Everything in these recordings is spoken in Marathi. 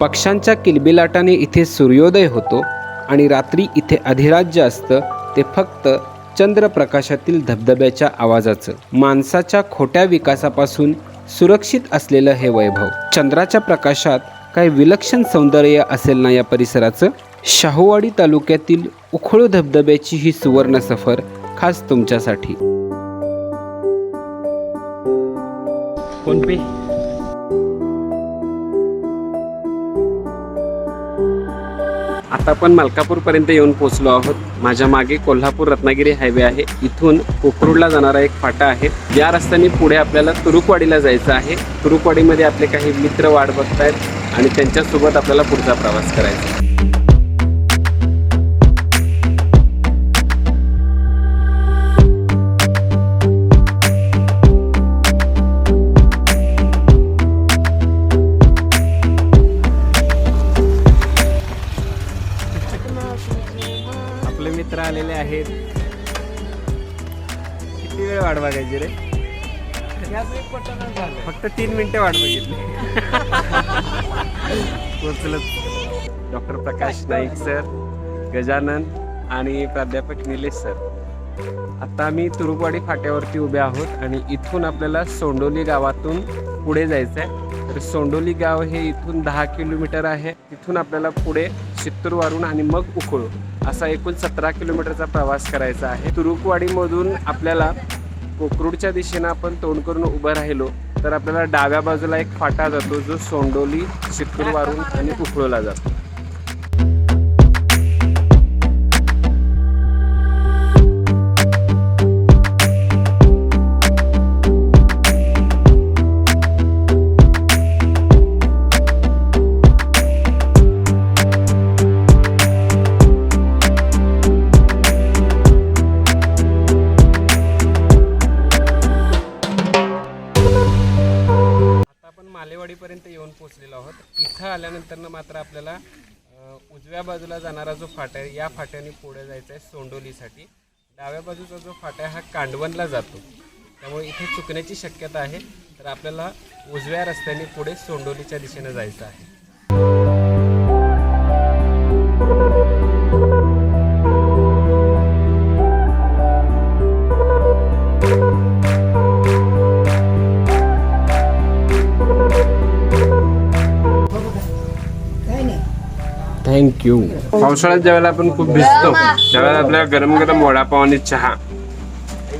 पक्ष्यांच्या किलबिलाटाने इथे सूर्योदय होतो आणि रात्री इथे अधिराज्य असतं ते फक्त चंद्रप्रकाशातील धबधब्याच्या आवाजाचं. माणसाच्या खोट्या विकासापासून सुरक्षित असलेलं हे वैभव. चंद्राच्या प्रकाशात काही विलक्षण सौंदर्य असेल ना या परिसराचं? शाहूवाडी तालुक्यातील उखळू धबधब्याची ही सुवर्ण सफर खास तुमच्यासाठी. फोनपे आता आपण मलकापूरपर्यंत येऊन पोचलो आहोत. माझ्या मागे कोल्हापूर रत्नागिरी हायवे आहे. इथून कोकरूडला जाणारा एक फाटा आहे. या रस्त्याने पुढे आपल्याला तुरुकवाडीला जायचं आहे. तुरुकवाडीमध्ये आपले काही मित्र वाट बघतायत आणि त्यांच्यासोबत आपल्याला पुढचा प्रवास करायचा बघायची रे. फक्त तीन मिनिटं वाट बघितली. पोचलंच डॉक्टर प्रकाश नाईक सर गजानन आणि प्राध्यापक निलेश सर. आता आम्ही तुरुकवाडी फाट्यावरती उभे आहोत आणि इथून आपल्याला सोंडोली गावातून पुढे जायचं आहे तर सोंडोली गाव हे इथून दहा किलोमीटर आहे. तिथून आपल्याला पुढे चित्तूरवरून आणि मग उखळू असा एकूण सतरा किलोमीटरचा प्रवास करायचा आहे. तुरुकवाडीमधून आपल्याला कोकरूडच्या दिशेनं आपण तोंड करून उभं राहिलो तर आपल्याला डाव्या बाजूला एक फाटा जातो जो सोंडोली चित्तूरवरून आणि उखळूला जातो. मालेवाडीपर्यंत येऊन पोहोचलेलो आहोत. इथं आल्यानंतरनं मात्र आपल्याला उजव्या बाजूला जाणारा जो फाटा आहे या फाट्याने पुढे जायचं आहे सोंडोलीसाठी. डाव्या बाजूचा जो फाटा आहे हा कांडवनला जातो. त्यामुळे इथे चुकण्याची शक्यता आहे. तर आपल्याला उजव्या रस्त्याने पुढे सोंडोलीच्या दिशेनं जायचं आहे. थँक्यू पावसाळ्यात ज्यावेळेला आपण खूप भिजतो त्यावेळेला आपल्याला गरम गरम वडापाव आणि चहा.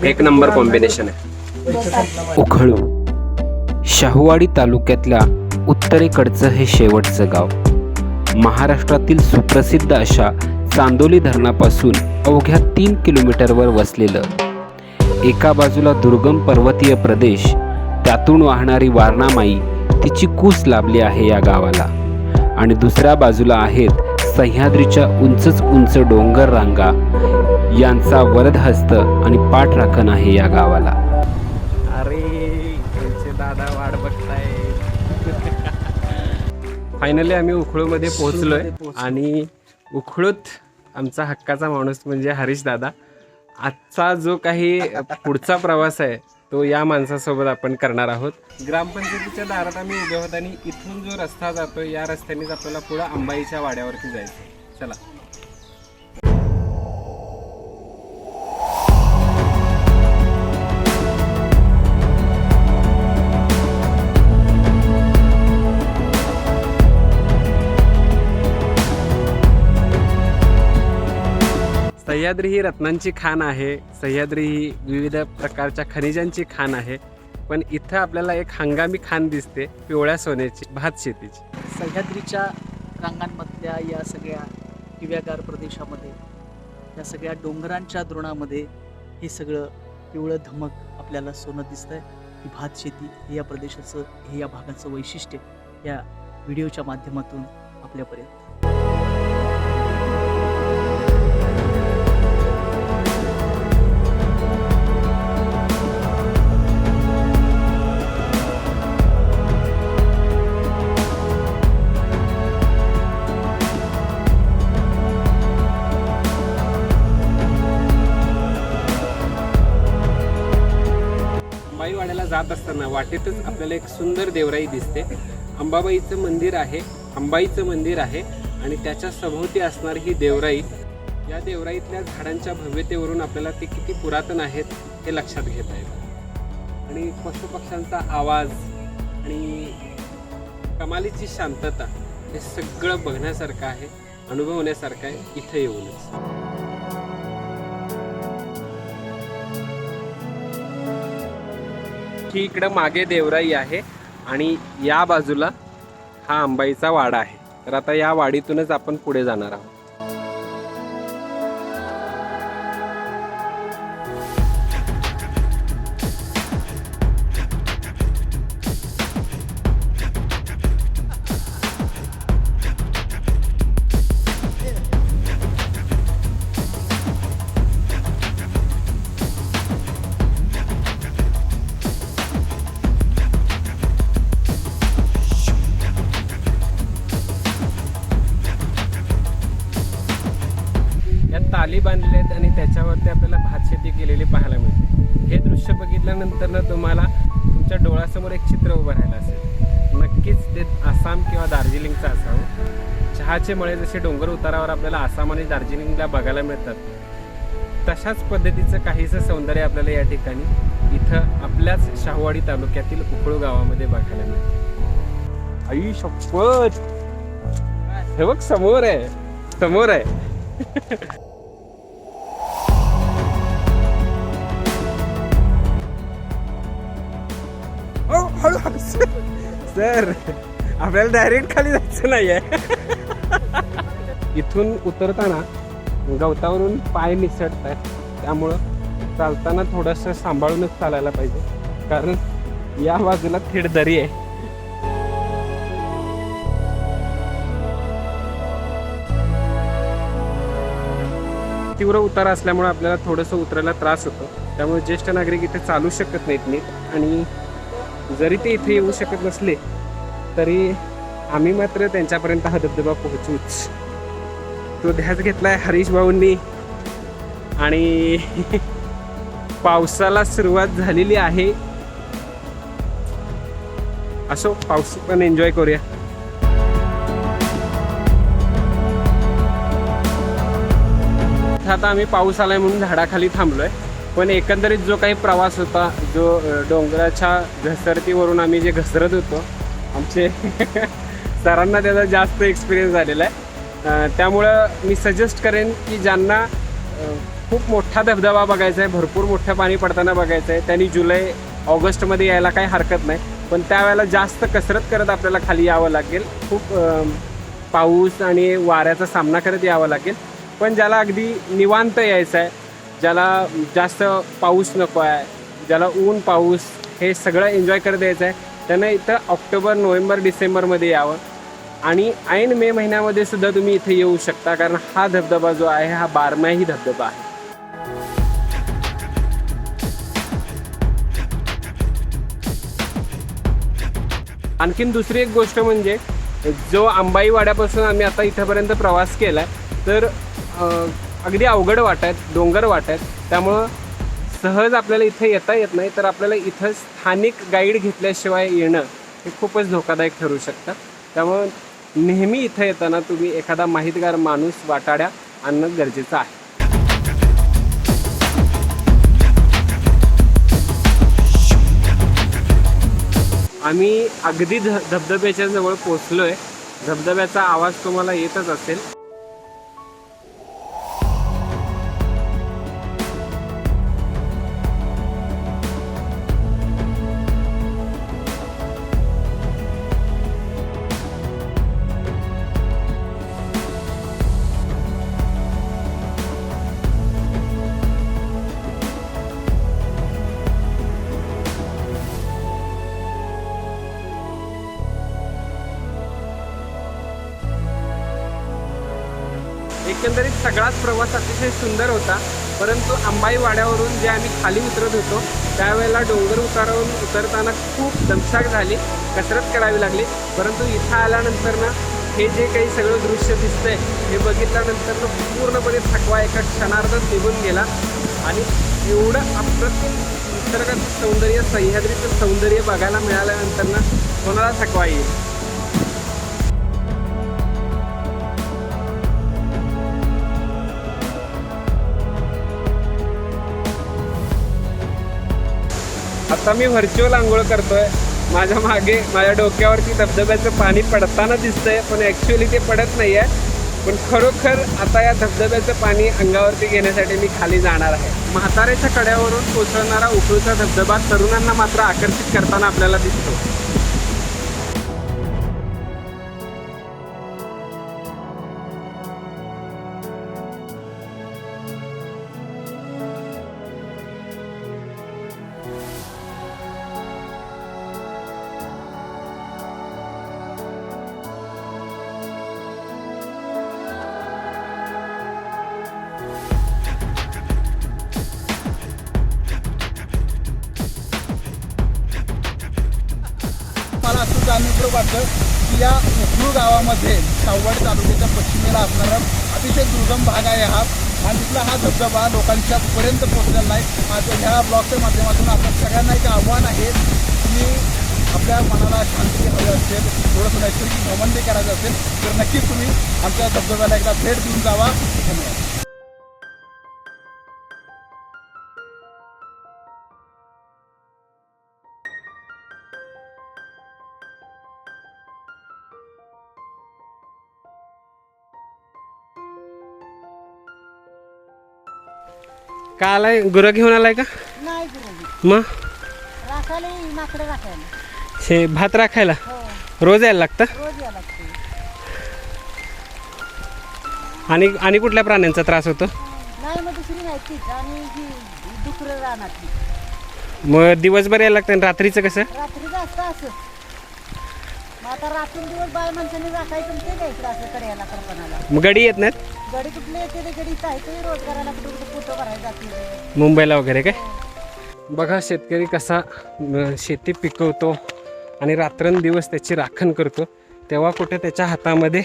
एक नंबर कॉम्बिनेशन आहे. उखळू शाहूवाडी तालुक्यातल्या उत्तरेकडचं हे शेवटचं गाव. महाराष्ट्रातील सुप्रसिद्ध अशा चांदोली धरणापासून अवघ्या तीन किलोमीटरवर वसलेलं एका बाजूला दुर्गम पर्वतीय प्रदेश त्यातून वाहणारी वारणामाई तिची कूस लाभली आहे या गावाला. आणि दुसऱ्या बाजूला आहेत सह्याद्रीच्या उंचच उंच डोंगर रांगा. यांचा वरदहस्त आणि पाठराखण आहे या गावाला. अरे दादा वाट बघताय. फायनली आम्ही उखळूमध्ये पोहोचलोय. आणि उखळूत आमचा हक्काचा माणूस म्हणजे हरीश दादा. आजचा जो काही पुढचा प्रवास आहे तो या माणसासोबत आपण करणार आहोत. ग्रामपंचायतीच्या दारात आम्ही उभे आहोत आणि इथून जो रस्ता जातो या रस्त्यानेच आपल्याला पुढे अंबाईच्या वाड्यावरती जायचं चला. सह्याद्री ही रत्नांची खाण आहे. सह्याद्री ही विविध प्रकारच्या खनिजांची खाण आहे. पण इथं आपल्याला एक हंगामी खाण दिसते पिवळ्या सोन्याची भात शेतीची. सह्याद्रीच्या रांगांमधल्या या सगळ्या हिव्यागार प्रदेशामध्ये या सगळ्या डोंगरांच्या द्रोणामध्ये हे सगळं पिवळं धमक आपल्याला सोनं दिसतंय. ही भात शेती हे या प्रदेशाचं हे या भागाचं वैशिष्ट्य या व्हिडिओच्या माध्यमातून आपल्यापर्यंत अंबाईवाड्याला जात असताना वाटेतच आपल्याला एक सुंदर देवराई दिसते. अंबाबाईचं मंदिर आहे अंबाईचं मंदिर आहे आणि त्याच्या सभोवती असणारी ही देवराई. या देवराईतल्या झाडांच्या भव्यतेवरून आपल्याला ते किती पुरातन आहेत हे लक्षात घेता येतं. आणि पशुपक्ष्यांचा आवाज आणि कमालीची शांतता हे सगळं बघण्यासारखं आहे अनुभवण्यासारखं आहे. इथं येऊनच. ही इकडं मागे देवराई आहे आणि या बाजूला हा अंबाईचा वाडा आहे. तर आता या वाडीतूनच आपण पुढे जाणार आहोत. सांगू? चहाचे मळे जसे डोंगर उतारावर आपल्याला आसाम आणि दार्जिलिंगला बघायला मिळतात तशाच पद्धतीचं काहीसं सौंदर्य आपल्याला या ठिकाणी इथं आपल्याच शाहवाडी तालुक्यातील उखळू गावामध्ये बघायला मिळतं. आई शपथ! हे बघ समोर आहे. समोर आहे. हळू सर. आपल्याला डायरेक्ट खाली जायचं आहे इथून उतरताना गवतावरून पाय निसटत आहेत त्यामुळं चालताना थोडंसं सांभाळूनच चालायला पाहिजे. कारण या बाजूला थेट दरी आहे. तीव्र उतार असल्यामुळे आपल्याला थोडंसं उतरायला त्रास होतो. त्यामुळे ज्येष्ठ नागरिक इथे चालू शकत नाहीत नीट. आणि जरी ते इथे येऊ शकत नसले तरी आम्ही मात्र त्यांच्यापर्यंत हा धबधबा पोहोचूच. तो ध्यास घेतलाय हरीश भाऊंनी. आणि पावसाला सुरुवात झालेली आहे. असो पाऊस पण एन्जॉय करूया. आता आम्ही पाऊस आलाय म्हणून झाडाखाली थांबलोय. पण एकंदरीत जो काही प्रवास होता जो डोंगराच्या घसरतीवरून आम्ही जे घसरत होतो आमचे सरांना त्याचा जास्त एक्सपिरियन्स झालेला आहे. त्यामुळं मी सजेस्ट करेन की ज्यांना खूप मोठा धबधबा बघायचा आहे भरपूर मोठं पाणी पडताना बघायचं आहे त्यांनी जुलै ऑगस्टमध्ये यायला काही हरकत नाही. पण त्यावेळेला जास्त कसरत करत आपल्याला खाली यावं लागेल. खूप पाऊस आणि वाऱ्याचा सामना करत यावं लागेल. पण ज्याला अगदी निवांत यायचं आहे ज्याला जास्त पाऊस नको आहे ज्याला ऊन पाऊस हे सगळं एन्जॉय करत यायचं आहे त्यानं इथं ऑक्टोबर नोव्हेंबर डिसेंबरमध्ये यावं. आणि ऐन मे महिन्यामध्ये सुद्धा तुम्ही इथे येऊ शकता कारण हा धबधबा जो आहे हा बारमाही धबधबा आहे. आणखीन दुसरी एक गोष्ट म्हणजे जो आंबाईवाड्यापासून आम्ही आता इथंपर्यंत प्रवास केला आहे तर अगदी अवघड वाटत आहेत डोंगर वाट आहेत. त्यामुळं सहज आपल्याला इथे येता येत नाही तर आपल्याला इथं स्थानिक गाईड घेतल्याशिवाय येणं हे खूपच धोकादायक ठरू शकतं. त्यामुळं नेहमी इथं येताना तुम्ही एखादा माहितगार माणूस वाटाड्या आणणं गरजेचं आहे. आम्ही अगदी ध धबधब्याच्या जवळ पोचलोय धबधब्याचा आवाज तुम्हाला येतच असेल. एकंदरीत सगळाच प्रवास अतिशय सुंदर होता परंतु अंबाई वाड्यावरून जे आम्ही खाली उतरत होतो त्यावेळेला डोंगर उतारावरून उतरताना खूप दमछाक झाली कसरत करावी लागली. परंतु इथं आल्यानंतर ना हे जे काही सगळं दृश्य दिसतंय हे बघितल्यानंतर ना पूर्णपणे थकवा एका क्षणार्धात निघून गेला. आणि एवढं अप्रतिम निसर्गाचं सौंदर्य सह्याद्रीचं सौंदर्य बघायला मिळाल्यानंतर ना कोणाला थकवा येईल? आता मी व्हर्च्युअल आंघोळ करतोय. माझ्या मागे माझ्या डोक्यावरती धबधब्याचं पाणी पडताना दिसतंय पण ॲक्च्युअली ते पडत नाही आहे पण खरोखर आता या धबधब्याचं पाणी अंगावरती घेण्यासाठी मी खाली जाणार आहे. म्हाताऱ्याच्या कड्यावरून कोसळणारा उकळूचा धबधबा तरुणांना मात्र आकर्षित करताना आपल्याला दिसतो. असं वाटतं की या उखळू गावामध्ये सावड तालुक्याच्या पश्चिमेला असणारा अतिशय दुर्गम भाग आहे हा. आणि तिथला हा धबधबा लोकांच्या पर्यंत पोहोचलेला नाही. आज ह्या ब्लॉगच्या माध्यमातून आपल्या सगळ्यांना एक आव्हान आहे की आपल्या मनाला शांती हवी असेल थोडंसं नैसर्गिक भ्रमण करायचं असेल तर नक्कीच तुम्ही आमच्या धबधब्याला एकदा भेट देऊन जावा. धन्यवाद. का आलाय? गुरं घेऊन आलाय का? नाही मग? राखायला येईल माकडे राखायला. शे भात राखायला? हो. रोज यायला लागतं? रोज या लागते. आणि आणि कुठल्या प्राण्यांचा त्रास होतो? नाही मग दुसरी नाही तीच. आणि जी डुकरं रानातली मग दिवसभर यायला लागतं आणि रात्रीचं कसं? रात्री जास्त असं. मग आता रात्री दिवस बाय माणसाने राखायचं आणि ते द्यायचं असं कड्याला करपणाला मग गडी येत नाहीत? गडी कुठले येते ते गडी? रोजगाराला भरायला जाते मुंबईला वगैरे काय? बघा शेतकरी कसा अं, शेती पिकवतो आणि रात्रंदिवस त्याची राखण करतो तेव्हा कुठे त्याच्या हातामध्ये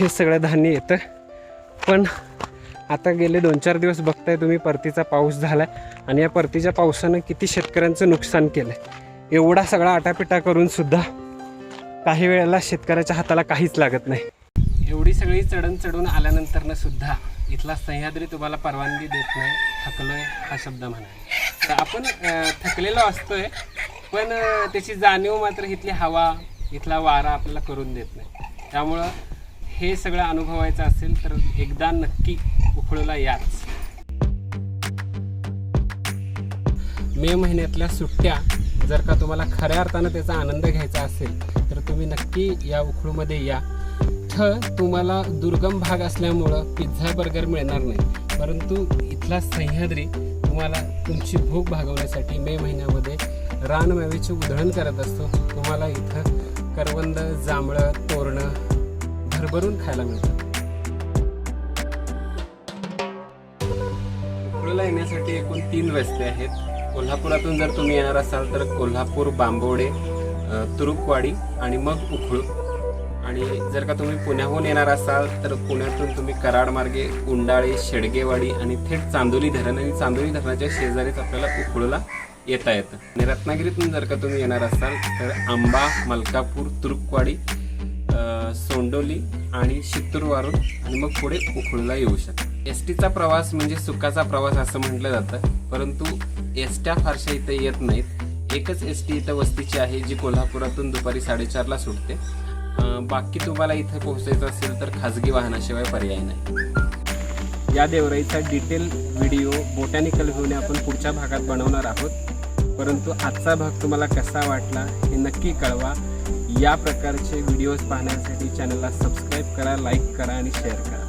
हे सगळं धान्य येतं. पण आता गेले दोन चार दिवस बघताय तुम्ही परतीचा पाऊस झाला आणि या परतीच्या पावसानं किती शेतकऱ्यांचं नुकसान केलं एवढा सगळा आटापिटा करून सुद्धा काही वेळेला शेतकऱ्याच्या हाताला काहीच लागत नाही. एवढी सगळी चढण चढून आल्यानंतरनं सुद्धा इथला सह्याद्री तुम्हाला परवानगी देत नाही थकलोय हा शब्द म्हणा तर आपण थकलेलो असतोय पण त्याची जाणीव मात्र इथली हवा इथला वारा आपल्याला करून देत नाही. त्यामुळं हे सगळं अनुभवायचं असेल तर एकदा नक्की उखळूला याच. मे महिन्यातल्या सुट्ट्या जर का तुम्हाला खऱ्या अर्थानं त्याचा आनंद घ्यायचा असेल तर तुम्ही नक्की या उखळूमध्ये या. इथं तुम्हाला दुर्गम भाग असल्यामुळं पिझ्झा बर्गर मिळणार नाही. परंतु इथला सह्याद्री तुम्हाला तुमची भूक भागवण्यासाठी मे महिन्यामध्ये रानमेवेची उधळण करत असतो. तुम्हाला इथं करवंद जांभळं तोरणं भरभरून खायला मिळतं. कोल्हापूरला येण्यासाठी एकूण तीन रस्ते आहेत. कोल्हापुरातून जर तुम्ही येणार असाल तर कोल्हापूर बांबोडे तुरुकवाडी आणि मग उखळू. आणि जर का तुम्ही पुण्याहून येणार असाल तर पुण्यातून तुम्ही कराड मार्गे उंडाळे शेडगेवाडी आणि थेट चांदोली धरण आणि चांदोली धरणाच्या शेजारीच आपल्याला उखळूला येता येतं. आणि रत्नागिरीतून जर का तुम्ही येणार असाल तर आंबा मलकापूर तुरुकवाडी सोंडोली आणि शित्तूरवरून आणि मग पुढे उखळूला येऊ शकता. एस टीचा प्रवास म्हणजे सुखाचा प्रवास असं म्हटलं जातं परंतु एसट्या फारशा इथं येत नाहीत. एकच एस टी इथं वस्तीची आहे जी कोल्हापुरातून दुपारी साडेचारला सुटते. बाकी तुम्हाला इथे पोहोचायचं असेल तर खाजगी वाहनाशिवाय पर्याय नाही. या देवराईचा डिटेल व्हिडिओ बोटॅनिकल व्ह्यूने आपण पुढच्या भागात बनवणार आहोत. परंतु आजचा भाग तुम्हाला कसा वाटला हे नक्की कळवा. या प्रकारचे व्हिडिओज पाहण्यासाठी चॅनलला सबस्क्राईब करा लाईक करा आणि शेअर करा.